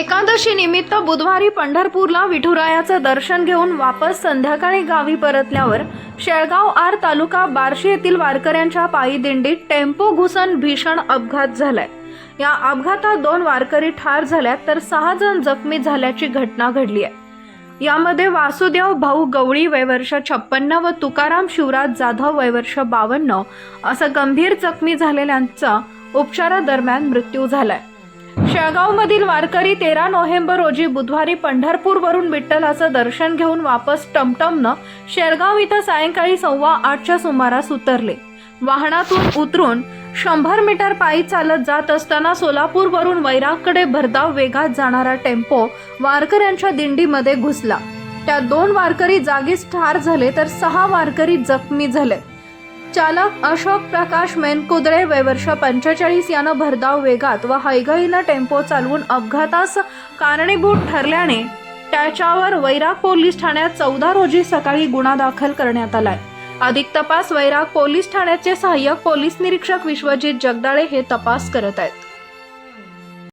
एकादशी निमित्त बुधवारी पंढरपूरला विठुरायाचं दर्शन घेऊन वापस संध्याकाळी गावी परतल्यावर शेळगाव आर तालुका बार्शी येथील वारकऱ्यांच्या पायी दिंडीत टेम्पो घुसन भीषण अपघात झालाय. या अपघातात दोन वारकरी ठार झाल्यात तर सहा जण जखमी झाल्याची घटना घडली आहे यामध्ये वासुदेव भाऊ गवळी वयवर्ष छप्पन्न व तुकाराम शिवराज जाधव वयवर्ष बावन्न असं गंभीर जखमी झालेल्यांचा उपचारादरम्यान मृत्यू झालाय. शेळगावमधील वारकरी तेरा नोव्हेंबर रोजी बुधवारी पंढरपूरवरून विठ्ठलाचं दर्शन घेऊन वापस टमटमनं शेळगाव इथं सायंकाळी सव्वा आठच्या सुमारास उतरले. वाहनातून उतरून शंभर मीटर पायी चालत जात असताना सोलापूरवरून वैरागकडे भरधाव वेगात जाणारा टेम्पो वारकऱ्यांच्या दिंडीमध्ये घुसला. त्यात दोन वारकरी जागीच ठार झाले तर सहा वारकरी जखमी झाले. चालक अशोक प्रकाश मेनकुदळे वयवर्ष पंचेचाळीस यानं भरधाव वेगात व हैगईनं टेम्पो चालवून अपघातास कारणीभूत ठरल्याने त्याच्यावर वैराग पोलीस ठाण्यात चौदा रोजी सकाळी गुन्हा दाखल करण्यात आलाय. अधिक तपास वैराग पोलीस ठाण्याचे सहाय्यक पोलीस निरीक्षक विश्वजित जगदाळे हे तपास करत आहेत.